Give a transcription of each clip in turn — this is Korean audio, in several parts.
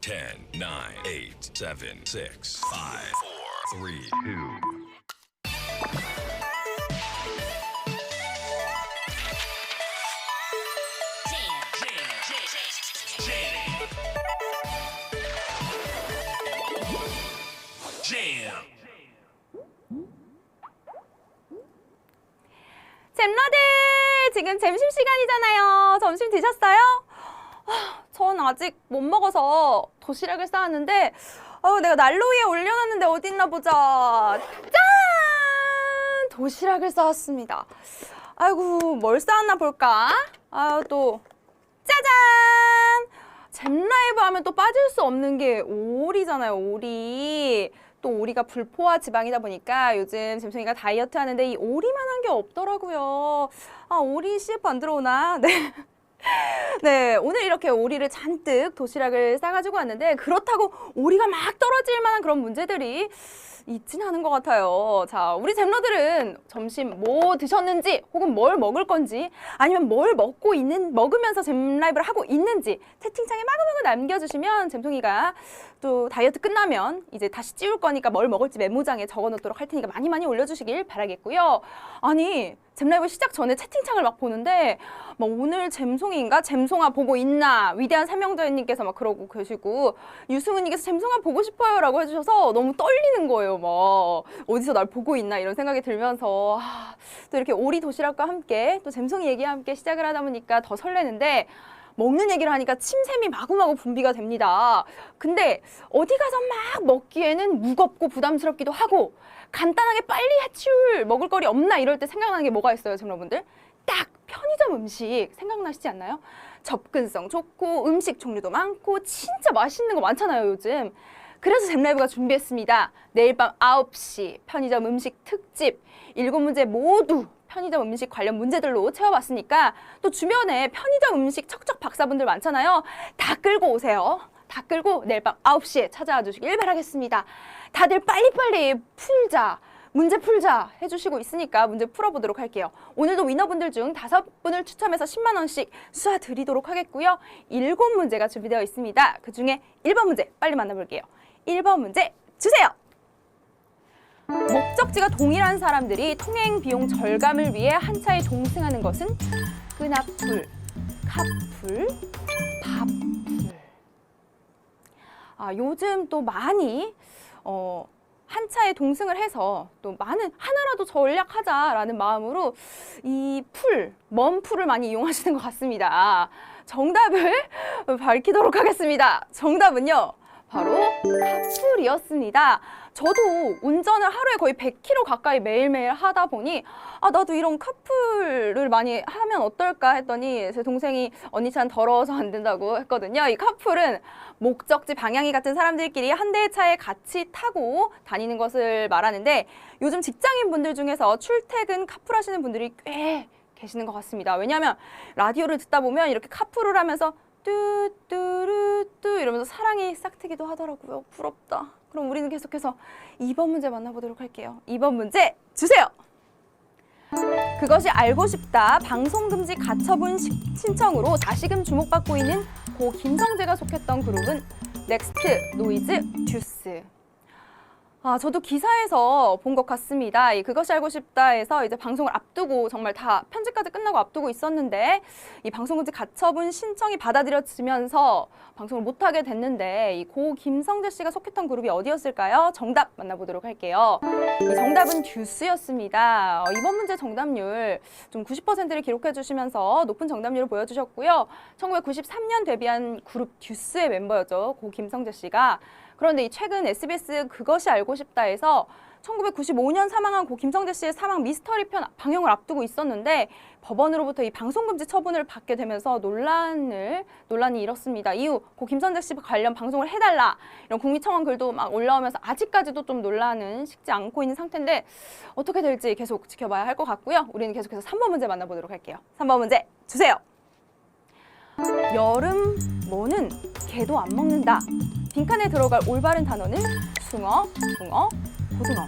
10, 9, 8, 7, 6, 5, 4, 3, 2. Jam. 잼러들 지금 점심시간이잖아요. 점심 드셨어요? 아, 전 아직 못 먹어서 도시락을 싸왔는데 어, 내가 난로 위에 올려놨는데 어디 있나 보자. 짠! 도시락을 싸왔습니다. 아이고 뭘 싸왔나 볼까? 아유 또 짜잔! 잼라이브 하면 또 빠질 수 없는 게 오리잖아요, 오리. 또 오리가 불포화 지방이다 보니까 요즘 잼송이가 다이어트 하는데 이 오리만한 게 없더라고요. 아, 오리 CF 안 들어오나? 네. 네, 오늘 이렇게 오리를 잔뜩 도시락을 싸가지고 왔는데 그렇다고 오리가 막 떨어질 만한 그런 문제들이 있진 않은 것 같아요. 자, 우리 잼러들은 점심 뭐 드셨는지 혹은 뭘 먹을 건지 아니면 뭘 먹고 있는 먹으면서 잼 라이브를 하고 있는지 채팅창에 마구마구 남겨주시면 잼송이가 또 다이어트 끝나면 이제 다시 찌울 거니까 뭘 먹을지 메모장에 적어놓도록 할 테니까 많이 많이 올려주시길 바라겠고요. 아니 잼 라이브 시작 전에 채팅창을 막 보는데 막 오늘 잼송이인가 잼송아 보고 있나 위대한 삼명자님께서 막 그러고 계시고 유승은님께서 잼송아 보고 싶어요라고 해주셔서 너무 떨리는 거예요. 막 어디서 날 보고 있나 이런 생각이 들면서 아, 또 이렇게 오리 도시락과 함께 또 잼송이 얘기와 함께 시작을 하다 보니까 더 설레는데 먹는 얘기를 하니까 침샘이 마구마구 분비가 됩니다. 근데 어디 가서 막 먹기에는 무겁고 부담스럽기도 하고 간단하게 빨리 해치울 먹을 거리 없나 이럴 때 생각나는 게 뭐가 있어요, 여러분들? 딱 편의점 음식 생각나시지 않나요? 접근성 좋고 음식 종류도 많고 진짜 맛있는 거 많잖아요, 요즘. 그래서 잼라이브가 준비했습니다. 내일 밤 9시 편의점 음식 특집 일곱 문제 모두 편의점 음식 관련 문제들로 채워봤으니까 또 주변에 편의점 음식 척척 박사분들 많잖아요. 다 끌고 오세요. 다 끌고 내일 밤 9시에 찾아와 주시길 바라겠습니다. 다들 빨리빨리 풀자. 문제 풀자 해주시고 있으니까 문제 풀어보도록 할게요. 오늘도 위너분들 중 다섯 분을 추첨해서 10만 원씩 수화 드리도록 하겠고요. 일곱 문제가 준비되어 있습니다. 그 중에 1번 문제 빨리 만나볼게요. 1번 문제 주세요. 목적지가 동일한 사람들이 통행 비용 절감을 위해 한 차에 동승하는 것은 끈앞풀, 카풀, 밥풀. 아, 요즘 또 많이 어, 한 차에 동승을 해서 또 많은 하나라도 전략하자라는 마음으로 이 풀, 먼 풀을 많이 이용하시는 것 같습니다. 정답을 밝히도록 하겠습니다. 정답은요. 바로 카풀이었습니다. 저도 운전을 하루에 거의 100km 가까이 매일매일 하다 보니 아 나도 이런 카풀을 많이 하면 어떨까 했더니 제 동생이 언니 차는 더러워서 안 된다고 했거든요. 이 카풀은 목적지 방향이 같은 사람들끼리 한 대의 차에 같이 타고 다니는 것을 말하는데 요즘 직장인 분들 중에서 출퇴근 카풀 하시는 분들이 꽤 계시는 것 같습니다. 왜냐하면 라디오를 듣다 보면 이렇게 카풀을 하면서 뚜뚜루뚜 이러면서 사랑이 싹트기도 하더라고요. 부럽다. 그럼 우리는 계속해서 2번 문제 만나보도록 할게요. 2번 문제 주세요. 그것이 알고 싶다 방송금지 가처분 시- 신청으로 다시금 주목받고 있는 고 김성재가 속했던 그룹은 넥스트, 노이즈, 듀스. 아, 저도 기사에서 본 것 같습니다. 이 그것이 알고 싶다에서 이제 방송을 앞두고 정말 다 편집까지 끝나고 앞두고 있었는데 이 방송금지 가처분 신청이 받아들여지면서 방송을 못하게 됐는데 이 고 김성재 씨가 속했던 그룹이 어디였을까요? 정답 만나보도록 할게요. 이 정답은 듀스였습니다. 어, 이번 문제 정답률 좀 90%를 기록해 주시면서 높은 정답률을 보여주셨고요. 1993년 데뷔한 그룹 듀스의 멤버였죠. 고 김성재 씨가. 그런데 이 최근 SBS 그것이 알고 싶다에서 1995년 사망한 고 김성재 씨의 사망 미스터리 편 방영을 앞두고 있었는데 법원으로부터 이 방송금지 처분을 받게 되면서 논란을 논란이 일었습니다. 이후 고 김성재 씨 관련 방송을 해달라 이런 국민청원 글도 막 올라오면서 아직까지도 좀 논란은 식지 않고 있는 상태인데 어떻게 될지 계속 지켜봐야 할 것 같고요. 우리는 계속해서 3번 문제 만나보도록 할게요. 3번 문제 주세요. 여름 뭐는 개도 안 먹는다. 빈칸에 들어갈 올바른 단어는 숭어, 붕어, 고등어.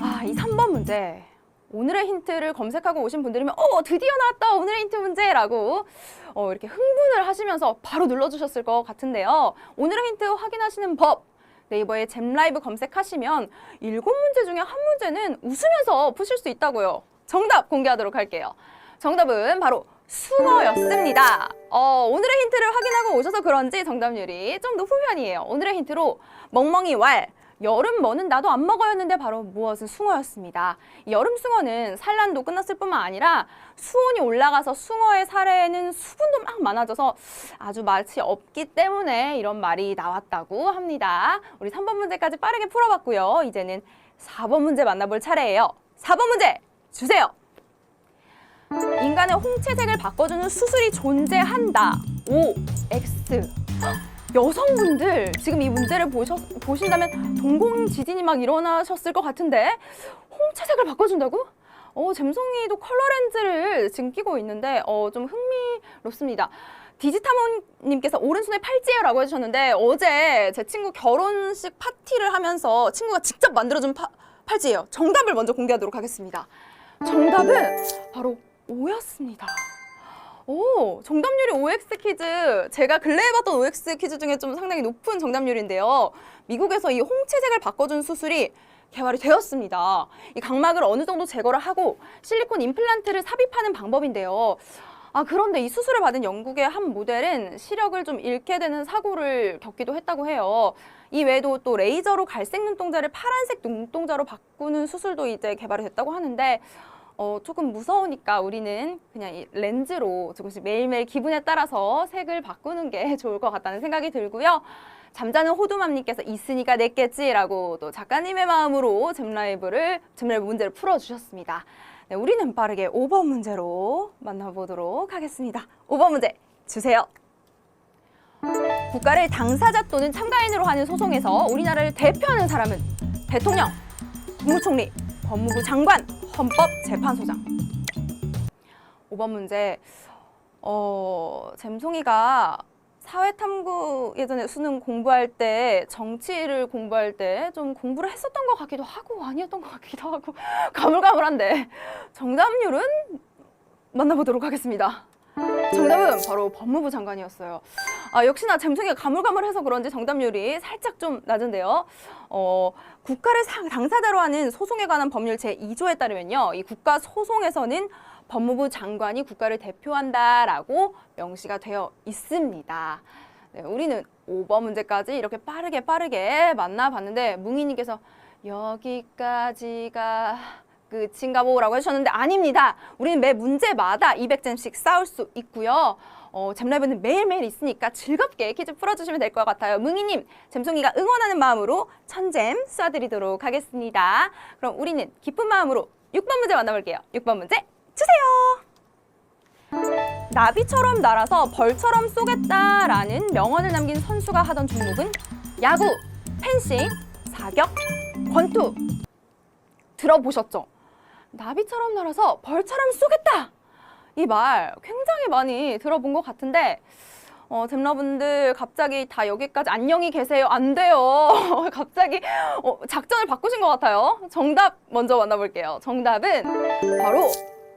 아, 이 3번 문제. 오늘의 힌트를 검색하고 오신 분들이면 어 드디어 나왔다 오늘의 힌트 문제라고 어, 이렇게 흥분을 하시면서 바로 눌러주셨을 것 같은데요. 오늘의 힌트 확인하시는 법 네이버에 잼라이브 검색하시면 일곱 문제 중에 한 문제는 웃으면서 푸실 수 있다고요. 정답 공개하도록 할게요. 정답은 바로 숭어였습니다. 어, 오늘의 힌트를 확인하고 오셔서 그런지 정답률이 좀 높은 편이에요. 오늘의 힌트로 멍멍이 왈, 여름 뭐는 나도 안 먹어였는데 바로 무엇은 숭어였습니다. 이 여름 숭어는 산란도 끝났을 뿐만 아니라 수온이 올라가서 숭어의 살에는 수분도 막 많아져서 아주 맛이 없기 때문에 이런 말이 나왔다고 합니다. 우리 3번 문제까지 빠르게 풀어봤고요. 이제는 4번 문제 만나볼 차례예요. 4번 문제 주세요. 인간의 홍채색을 바꿔주는 수술이 존재한다. O, X. 여성분들 지금 이 문제를 보셨, 보신다면 동공 지진이 막 일어나셨을 것 같은데 홍채색을 바꿔준다고? 어, 잼송이도 컬러 렌즈를 지금 끼고 있는데 어, 좀 흥미롭습니다. 디지타몬님께서 오른손에 팔찌예요라고 해주셨는데 어제 제 친구 결혼식 파티를 하면서 친구가 직접 만들어준 파- 팔찌예요. 정답을 먼저 공개하도록 하겠습니다. 정답은 바로 O였습니다. 오, 정답률이 OX 퀴즈. 제가 근래에 봤던 OX 퀴즈 중에 좀 상당히 높은 정답률인데요. 미국에서 이 홍채색을 바꿔준 수술이 개발이 되었습니다. 이 각막을 어느 정도 제거를 하고 실리콘 임플란트를 삽입하는 방법인데요. 아, 그런데 이 수술을 받은 영국의 한 모델은 시력을 좀 잃게 되는 사고를 겪기도 했다고 해요. 이 외에도 또 레이저로 갈색 눈동자를 파란색 눈동자로 바꾸는 수술도 이제 개발이 됐다고 하는데 어, 조금 무서우니까 우리는 그냥 이 렌즈로 조금씩 매일매일 기분에 따라서 색을 바꾸는 게 좋을 것 같다는 생각이 들고요. 잠자는 호두맘님께서 있으니까 냈겠지라고 또 작가님의 마음으로 잼라이브를 잼라이브 문제를 풀어주셨습니다. 네, 우리는 빠르게 5번 문제로 만나보도록 하겠습니다. 5번 문제 주세요. 국가를 당사자 또는 참가인으로 하는 소송에서 우리나라를 대표하는 사람은 대통령, 국무총리, 법무부 장관, 헌법재판소장. 5번 문제. 어, 잼송이가 사회탐구 예전에 수능 공부할 때 정치를 공부할 때 좀 공부를 했었던 것 같기도 하고 아니었던 것 같기도 하고 가물가물한데 정답률은 만나보도록 하겠습니다. 정답은 바로 법무부 장관이었어요. 아, 역시나 잼송이가 가물가물해서 그런지 정답률이 살짝 좀 낮은데요. 어, 국가를 상- 당사자로 하는 소송에 관한 법률 제2조에 따르면요. 이 국가 소송에서는 법무부 장관이 국가를 대표한다라고 명시가 되어 있습니다. 네, 우리는 5번 문제까지 이렇게 빠르게 빠르게 만나봤는데 뭉이님께서 여기까지가 끝인가 보라고 해주셨는데 아닙니다. 우리는 매 문제마다 200점씩 쌓을 수 있고요. 어, 잼라이브는 매일매일 있으니까 즐겁게 퀴즈 풀어주시면 될 것 같아요. 뭉이님, 잼송이가 응원하는 마음으로 천잼 쏴드리도록 하겠습니다. 그럼 우리는 기쁜 마음으로 6번 문제 만나볼게요. 6번 문제 주세요. 나비처럼 날아서 벌처럼 쏘겠다라는 명언을 남긴 선수가 하던 종목은 야구, 펜싱, 사격, 권투. 들어보셨죠? 나비처럼 날아서 벌처럼 쏘겠다! 이 말 굉장히 많이 들어본 것 같은데, 어, 잼러분들 갑자기 다 여기까지 안녕히 계세요. 안 돼요. 갑자기 어, 작전을 바꾸신 것 같아요. 정답 먼저 만나볼게요. 정답은 바로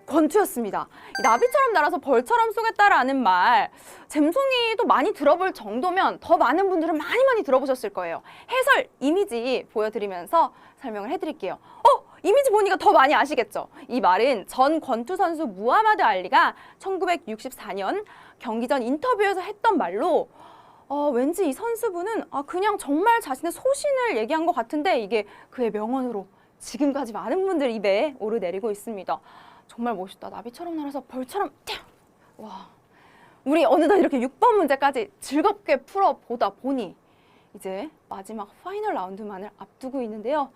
권투였습니다. 이 나비처럼 날아서 벌처럼 쏘겠다라는 말, 잼송이도 많이 들어볼 정도면 더 많은 분들은 많이 많이 들어보셨을 거예요. 해설 이미지 보여드리면서 설명을 해드릴게요. 어? 이미지 보니까 더 많이 아시겠죠? 이 말은 전 권투 선수 무하마드 알리가 1964년 경기 전 인터뷰에서 했던 말로 어, 왠지 이 선수분은 아, 그냥 정말 자신의 소신을 얘기한 것 같은데 이게 그의 명언으로 지금까지 많은 분들 입에 오르내리고 있습니다. 정말 멋있다. 나비처럼 날아서 벌처럼 띠 와. 우리 어느덧 이렇게 6번 문제까지 즐겁게 풀어보다 보니 이제 마지막 파이널 라운드만을 앞두고 있는데요.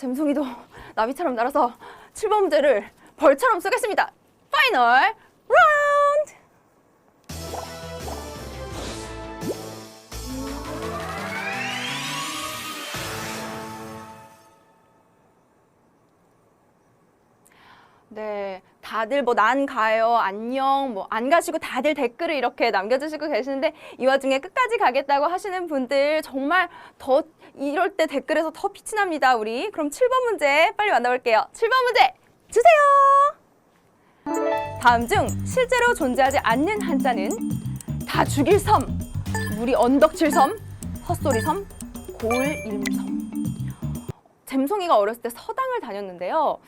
잼송이도 나비처럼 날아서 7번 문제를 벌처럼 쓰겠습니다. 파이널 라운드! 네, 다들 뭐 난 가요, 안녕, 뭐 안 가시고 다들 댓글을 이렇게 남겨주시고 계시는데 이 와중에 끝까지 가겠다고 하시는 분들 정말 더 이럴 때 댓글에서 더 빛이 납니다, 우리. 그럼 7번 문제 빨리 만나볼게요. 7번 문제 주세요. 다음 중 실제로 존재하지 않는 한자는 다 죽일 섬, 무리 언덕칠 섬, 헛소리 섬, 고을 이름 섬. 잼송이가 어렸을 때 서당을 다녔는데요.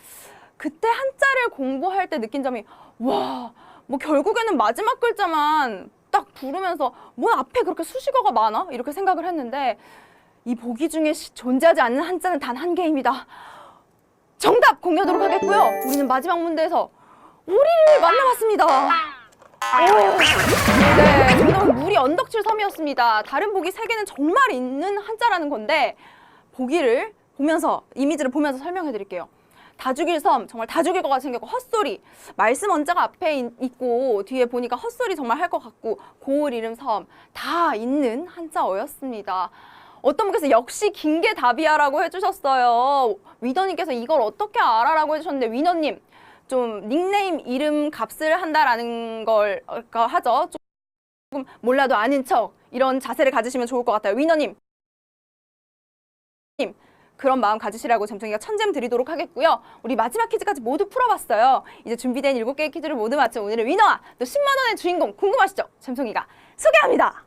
그때 한자를 공부할 때 느낀 점이 와, 뭐 결국에는 마지막 글자만 딱 부르면서 뭐 앞에 그렇게 수식어가 많아? 이렇게 생각을 했는데 이 보기 중에 시- 존재하지 않는 한자는 단 한 개입니다. 정답 공개하도록 하겠고요. 우리는 마지막 문제에서 오리를 만나봤습니다. 오, 네, 정답은 물이 언덕칠 섬이었습니다. 다른 보기 세 개는 정말 있는 한자라는 건데 보기를 보면서 이미지를 보면서 설명해 드릴게요. 다 죽일 섬 정말 다 죽일 것 같이 생겼고 헛소리 말씀 원자가 앞에 있- 있고 뒤에 보니까 헛소리 정말 할 것 같고 고을 이름 섬 다 있는 한자어였습니다. 어떤 분께서 역시 긴 게 답이야라고 해주셨어요. 위너님께서 이걸 어떻게 알아라고 해주셨는데 위너님 좀 닉네임 이름 값을 한다라는 걸 어, 하죠. 조금 몰라도 아는 척 이런 자세를 가지시면 좋을 것 같아요. 위너님 님, 그런 마음 가지시라고 잼송이가 천잼 드리도록 하겠고요. 우리 마지막 퀴즈까지 모두 풀어봤어요. 이제 준비된 일곱 개의 퀴즈를 모두 맞춘 오늘의 위너와 또 10만 원의 주인공 궁금하시죠? 잼송이가 소개합니다.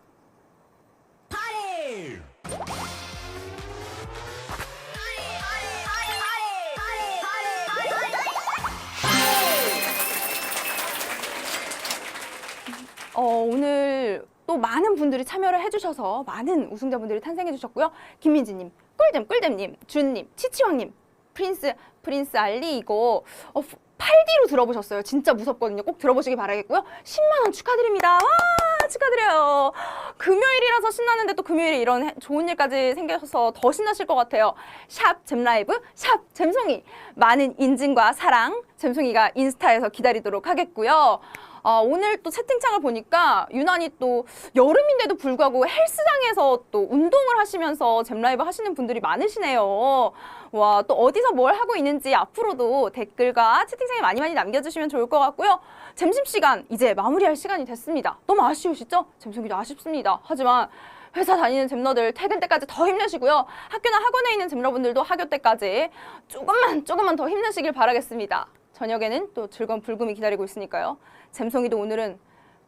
어, 오늘 또 많은 분들이 참여를 해주셔서 많은 우승자분들이 탄생해 주셨고요. 김민지님, 꿀잼 꿀잼님, 준님, 치치왕님, 프린스 프린스 알리 이거 어, 8D로 들어보셨어요. 진짜 무섭거든요. 꼭 들어보시기 바라겠고요. 10만 원 축하드립니다. 와 축하드려요. 금요일이라서 신나는데 또 금요일에 이런 해- 좋은 일까지 생겨서 더 신나실 것 같아요. 샵 잼라이브, 샵 잼송이 많은 인증과 사랑 잼송이가 인스타에서 기다리도록 하겠고요. 아, 오늘 또 채팅창을 보니까 유난히 또 여름인데도 불구하고 헬스장에서 또 운동을 하시면서 잼라이브 하시는 분들이 많으시네요. 와, 또 어디서 뭘 하고 있는지 앞으로도 댓글과 채팅창에 많이 많이 남겨주시면 좋을 것 같고요. 점심시간 이제 마무리할 시간이 됐습니다. 너무 아쉬우시죠? 잼송이도 아쉽습니다. 하지만 회사 다니는 잼러들 퇴근 때까지 더 힘내시고요. 학교나 학원에 있는 잼러분들도 학교 때까지 조금만 조금만 더 힘내시길 바라겠습니다. 저녁에는 또 즐거운 불금이 기다리고 있으니까요. 잼송이도 오늘은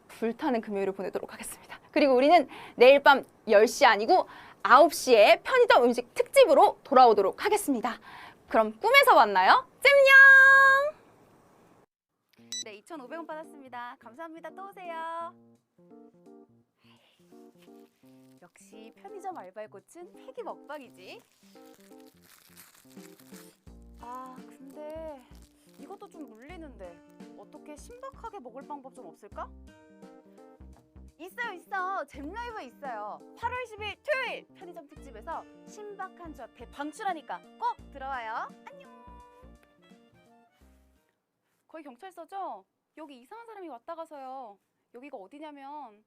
불타는 금요일을 보내도록 하겠습니다. 그리고 우리는 내일 밤 10시 아니고 9시에 편의점 음식 특집으로 돌아오도록 하겠습니다. 그럼 꿈에서 만나요. 잼냥! 네, 2,500원 받았습니다. 감사합니다. 또 오세요. 역시 편의점 알바의 꽃은 폐기 먹방이지. 아, 근데 이것도 좀 물리는데 어떻게 신박하게 먹을 방법 좀 없을까? 있어요 있어. 잼라이브 있어요. 8월 10일 토요일 편의점 특집에서 신박한 주 앞에 방출하니까 꼭 들어와요. 안녕. 거의 경찰서죠? 여기 이상한 사람이 왔다 가서요. 여기가 어디냐면